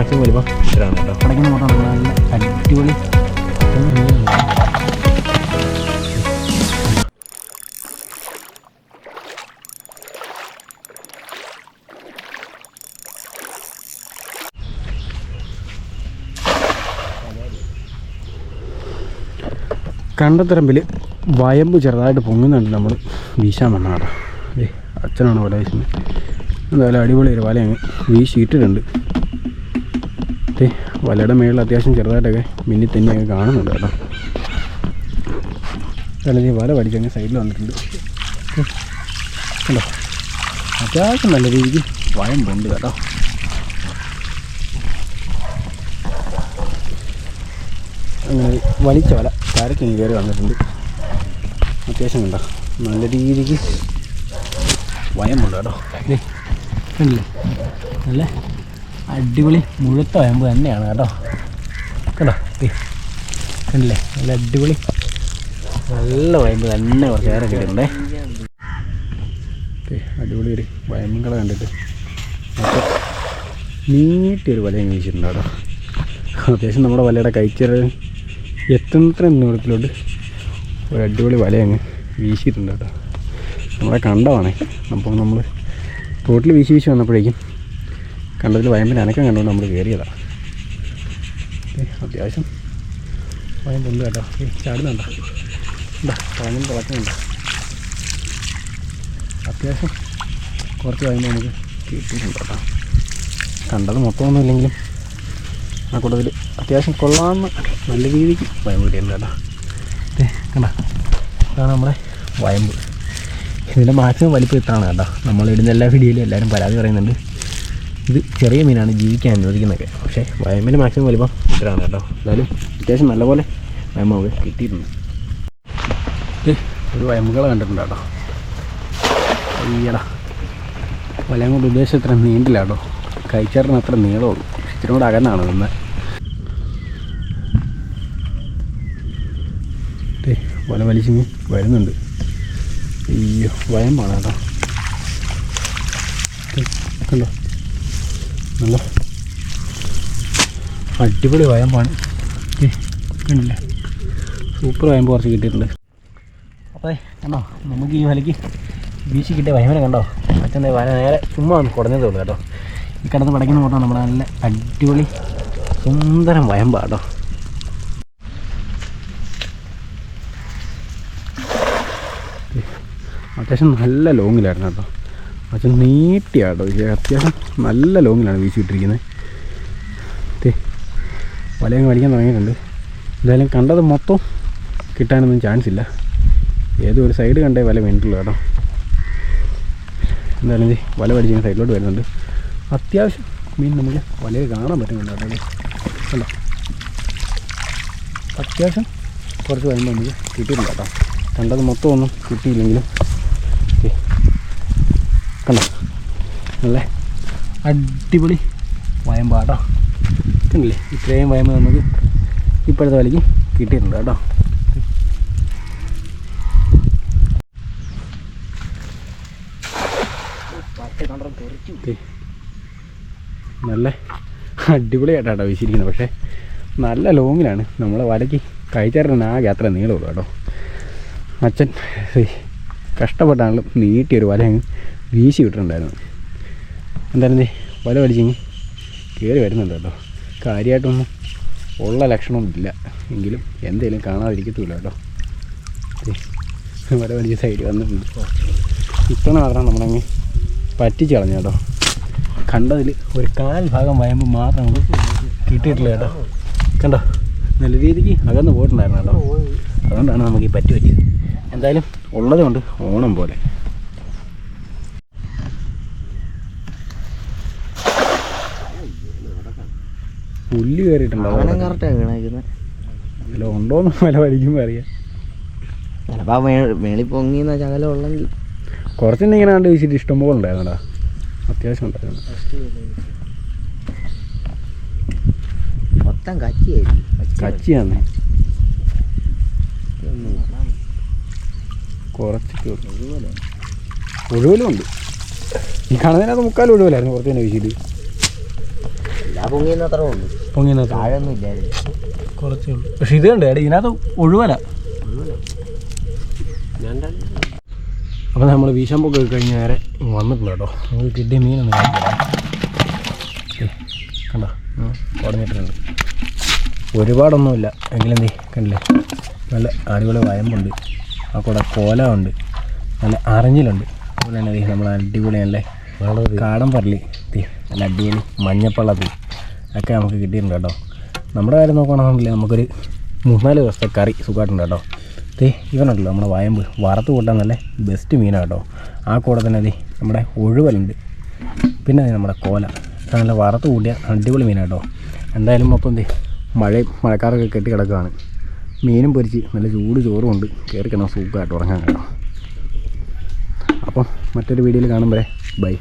Maximum വലിപ്പം ഇത്രയാണ് കേട്ടോ. കിടക്കുന്ന മൊത്തം നല്ല അടിപൊളി. കണ്ടത്തരമ്പിൽ വയമ്പ് ചെറുതായിട്ട് പൊങ്ങുന്നുണ്ട് നമ്മൾ വീശാൻ വന്നാടാ അച്ഛനാണ് വല വീശുന്നത്. എന്തായാലും അടിപൊളി ഒരു വല അങ്ങ് വീശിയിട്ടിട്ടുണ്ട്. ഏ വലയുടെ മേളിൽ അത്യാവശ്യം ചെറുതായിട്ടൊക്കെ മിന്നി തന്നെയൊക്കെ കാണുന്നുണ്ട് കേട്ടോ. തലേ വല പഠിച്ചങ്ങ് സൈഡിൽ വന്നിട്ടുണ്ട്. കണ്ടോ? അത്യാവശ്യം നല്ല രീതിക്ക് വയമ്പുണ്ട് കേട്ടോ. അങ്ങനെ വലിച്ച വല കരക്കിങ് കയറി വന്നിട്ടുണ്ട്. അത്യാവശ്യം കണ്ടോ? നല്ല രീതിക്ക് വയമുണ്ട് കേട്ടോ. അല്ലേ നല്ല അടിപൊളി മുഴുത്ത വയമ്പ് തന്നെയാണ് കേട്ടോ. കേട്ടോ കണ്ടില്ലേ? നല്ല അടിപൊളി നല്ല വയമ്പ് തന്നെ കുറച്ച് ഏറെ കിട്ടുന്നുണ്ടേ അടിപൊളി ഒരു വയമ്പുകളെ കണ്ടിട്ട്. നീട്ടിയൊരു വലയും വീശിട്ടുണ്ട് കേട്ടോ. അത്യാവശ്യം നമ്മുടെ വലയുടെ കഴിച്ചറ് എത്തുന്നത്ര ദൂരത്തിലോട്ട് ഒരു അടിപൊളി വല അങ്ങ് വീശിയിട്ടുണ്ട് കേട്ടോ. നമ്മളെ കണ്ടതാണേ അപ്പോൾ നമ്മൾ തോട്ടിൽ വീശി വീശി വന്നപ്പോഴേക്കും കണ്ടതിൽ വയമ്പിന്റെ അനക്കം കണ്ടുകൊണ്ട് നമ്മൾ കയറിയതാണ് അത്യാവശ്യം വയമ്പുണ്ട് കേട്ടോ. ചാടുന്നുണ്ടോ? എന്താ വയമ്പ് തിളക്കുന്നുണ്ടോ അത്യാവശ്യം കുറച്ച് വയമ്പ് നമുക്ക് കിട്ടിയിട്ടുണ്ട് കേട്ടോ. കണ്ടത് മൊത്തമൊന്നും ഇല്ലെങ്കിലും ആ കൂട്ടത്തിൽ അത്യാവശ്യം കൊള്ളാവുന്ന നല്ല രീതിക്ക് വയമ്പ് കിട്ടിയിട്ടുണ്ട് കേട്ടോ. കണ്ട? അതാണ് നമ്മുടെ വയമ്പ് ഇതിന്റെ മാക്സിമം വലിപ്പം ഇത്താണ് കേട്ടോ. നമ്മളിടുന്ന എല്ലാ വീഡിയോയിലും എല്ലാവരും പരാതി പറയുന്നുണ്ട്. ഇത് ചെറിയ മീനാണ് ജീവിക്കാൻ അനുവദിക്കുന്നതൊക്കെ. പക്ഷേ വയമ്പിന് മാക്സിമം വലിപ്പം ഇത്രയാണ് കേട്ടോ. എന്തായാലും അത്യാവശ്യം നല്ലപോലെ വയമ്പ് നമുക്ക് കിട്ടിയിട്ടുണ്ട്. ഒരു വയമ്പുകളെ കണ്ടിട്ടുണ്ട് കേട്ടോ. അയ്യടാ. വലയം കൊണ്ട് ഉദ്ദേശം ഇത്ര നീണ്ടില്ല കേട്ടോ. കഴിച്ചാറിന് അത്ര നീളമുള്ളൂ ഇച്ചിരി കൂടെ അകന്നാണ് നിന്ന്. വല വലിച്ചു വരുന്നുണ്ട്. അയ്യോ വയമ്പാണ് കേട്ടോ. കണ്ടോ? നല്ല അടിപൊളി വയമ്പാണ്. കണ്ടില്ല? സൂപ്പർ വയമ്പ് കുറച്ച് കിട്ടിയിട്ടുണ്ട്. അപ്പോൾ കണ്ടോ? നമുക്ക് ഈ വലയ്ക്ക് വീശി കിട്ടിയ വയമ്പനെ കണ്ടോ? ദേ വല നേരെ ചുമ്മാ ഒന്ന് ഉള്ളൂ കേട്ടോ. ഈ കിടന്ന് പടയ്ക്കുന്ന മൊത്തം നമ്മുടെ നല്ല അടിപൊളി സുന്ദരം വയമ്പാട്ടോ അത്യാവശ്യം നല്ല ലോങ്ങിലായിരുന്നു കേട്ടോ. അച്ഛൻ നീട്ടിയാട്ടോ. അത്യാവശ്യം നല്ല ലോങ്ങിലാണ് വീശിയിട്ടിരിക്കുന്നത് വലയങ്ങ് വലിക്കാൻ തുടങ്ങിയിട്ടുണ്ട്. എന്തായാലും കണ്ടത് മൊത്തം കിട്ടാനൊന്നും ചാൻസ് ഇല്ല. ഏതോ ഒരു സൈഡ് കണ്ടേ വല വേണ്ടിയിട്ടുള്ളൂ കേട്ടോ. എന്തായാലും വല വലിച്ചിങ്ങനെ സൈഡിലോട്ട് വരുന്നുണ്ട്. അത്യാവശ്യം മീൻ നമുക്ക് വലയിൽ കാണാൻ പറ്റുന്നുണ്ട് കേട്ടോ അല്ല അത്യാവശ്യം കുറച്ച് വരുമ്പോൾ നമുക്ക് കിട്ടിയിട്ടില്ല കേട്ടോ. കണ്ടത് മൊത്തം ഒന്നും കിട്ടിയില്ലെങ്കിലും. കണ്ടോ? നല്ല അടിപൊളി വയമ്പാട്ടോ. കണ്ടില്ലേ? ഇത്രയും വയമ്പ് നമുക്ക് ഇപ്പോഴത്തെ വിലയ്ക്ക് കിട്ടിയിട്ടുണ്ട് കേട്ടോ. നല്ല അടിപൊളിയായിട്ടാട്ടോ വീശിയിരിക്കുന്നത് പക്ഷേ നല്ല ലോങ്ങിലാണ്. നമ്മളെ വലയ്ക്ക് കഴിച്ചാറിന് ആ യാത്ര നീളമുള്ളൂ കേട്ടോ. അച്ഛൻ കഷ്ടപ്പെട്ടാണല്ലോ നീട്ടിയൊരു വല അങ്ങ് വീശി വിട്ടിട്ടുണ്ടായിരുന്നു. എന്തായാലും വല വലിച്ചിങ്ങി കയറി വരുന്നുണ്ട് കേട്ടോ. കാര്യമായിട്ടൊന്നും ഉള്ള ലക്ഷണമൊന്നുമില്ല. എങ്കിലും എന്തേലും കാണാതിരിക്കത്തില്ല കേട്ടോ. വല വലിച്ച സൈഡിൽ വന്നിട്ടുണ്ട്. ഇത്തവണ മാത്രം നമ്മളങ്ങ് പറ്റിച്ച് കളഞ്ഞു കേട്ടോ. കണ്ടതിൽ ഒരു കാൽ ഭാഗം വയമ്പ് മാത്രം നമുക്ക് കിട്ടിയിട്ടില്ല കേട്ടോ. കണ്ടോ? നല്ല രീതിക്ക് അകന്ന് പോയിട്ടുണ്ടായിരുന്നു കേട്ടോ. അതുകൊണ്ടാണ് നമുക്ക് ഈ പറ്റി പറ്റിയത്. എന്തായാലും ഉള്ളതുകൊണ്ട് ഓണം പോലെ. പുല്ല് കയറിയിട്ടുണ്ടോ ഉണ്ടോന്ന് വില വലിക്കുമ്പോൾ അറിയാം. ചിലപ്പോൾ ഉള്ളെങ്കിൽ. കുറച്ചിട്ട് ഇങ്ങനെ കണ്ട് വെച്ചിട്ട് ഇഷ്ടംപോലെ ഉണ്ടായിരുന്നടാ. അത്യാവശ്യം ഉണ്ടായിരുന്നു. മൊത്തം കച്ചിയായിരിക്കും. കച്ചിയാന്നേ. കുറച്ച് ഒഴിവലും ഉണ്ട്. ഈ കാണുന്നതിനകത്ത് മുക്കാൽ ഒഴിവലായിരുന്നു കുറച്ച് തന്നെ വീശിയിട്ട്. ഞാൻ പൊങ്ങിയെന്ന് അത്രേ ഉള്ളൂ പൊങ്ങിയെന്ന് താഴെ ഒന്നും ഇല്ലായിരുന്നു. കുറച്ചേ ഉള്ളൂ. പക്ഷെ ഇത് കണ്ടേ എടാ ഇതിനകത്ത് ഒഴുവല ഞാൻ അപ്പോൾ നമ്മൾ വീശാമ്പൊക്കെ കഴിഞ്ഞ് നേരെ വന്നിട്ടുണ്ട് കേട്ടോ. നമുക്ക് കിട്ടിയ മീനൊന്നും കണ്ടോ? ഉടഞ്ഞിട്ടുണ്ട് ഒരുപാടൊന്നുമില്ല. എങ്കിലും എന്തേ കണ്ടില്ലേ? നല്ല അടിപൊളി വയമ്പുണ്ട്. ആ കൂടെ കോല ഉണ്ട് നല്ല അറഞ്ഞിലുണ്ട് അതുപോലെ തന്നെ നമ്മൾ അടിപൊളി നല്ല കാടൻ പറലി ദേ നല്ല അടിപൊളി മഞ്ഞപ്പള്ളത്തി ഒക്കെ നമുക്ക് കിട്ടിയിട്ടുണ്ട് കേട്ടോ. നമ്മുടെ കാര്യം നോക്കുകയാണെന്നുണ്ടെങ്കിൽ നമുക്കൊരു മൂന്നാൽ ദിവസത്തെ കറി സുഖമായിട്ടുണ്ട് കേട്ടോ. ദേ ഇവനുണ്ടല്ലോ നമ്മുടെ വയമ്പ്. വറുത്ത് കൂട്ടാൻ നല്ല ബെസ്റ്റ് മീനാണ് കേട്ടോ. ആ കൂടെ തന്നെ ദേ നമ്മുടെ ഒഴുവലുണ്ട്. പിന്നെ അതി നമ്മുടെ കോല. നല്ല വറുത്ത് കൂട്ടിയ അടിപൊളി മീനാണ് കേട്ടോ. എന്തായാലും മൊത്തം ദേ മഴയും മഴക്കാറൊക്കെ കെട്ടി കിടക്കുകയാണ് മീനും പൊരിച്ച് നല്ല ചൂട് ചോറും ഉണ്ട്. കയറി കിടന്നാൽ സൂക്കായിട്ട് ഉറങ്ങാൻ കേട്ടോ അപ്പം മറ്റൊരു വീഡിയോയിൽ കാണുമ്പോഴേ ബൈ.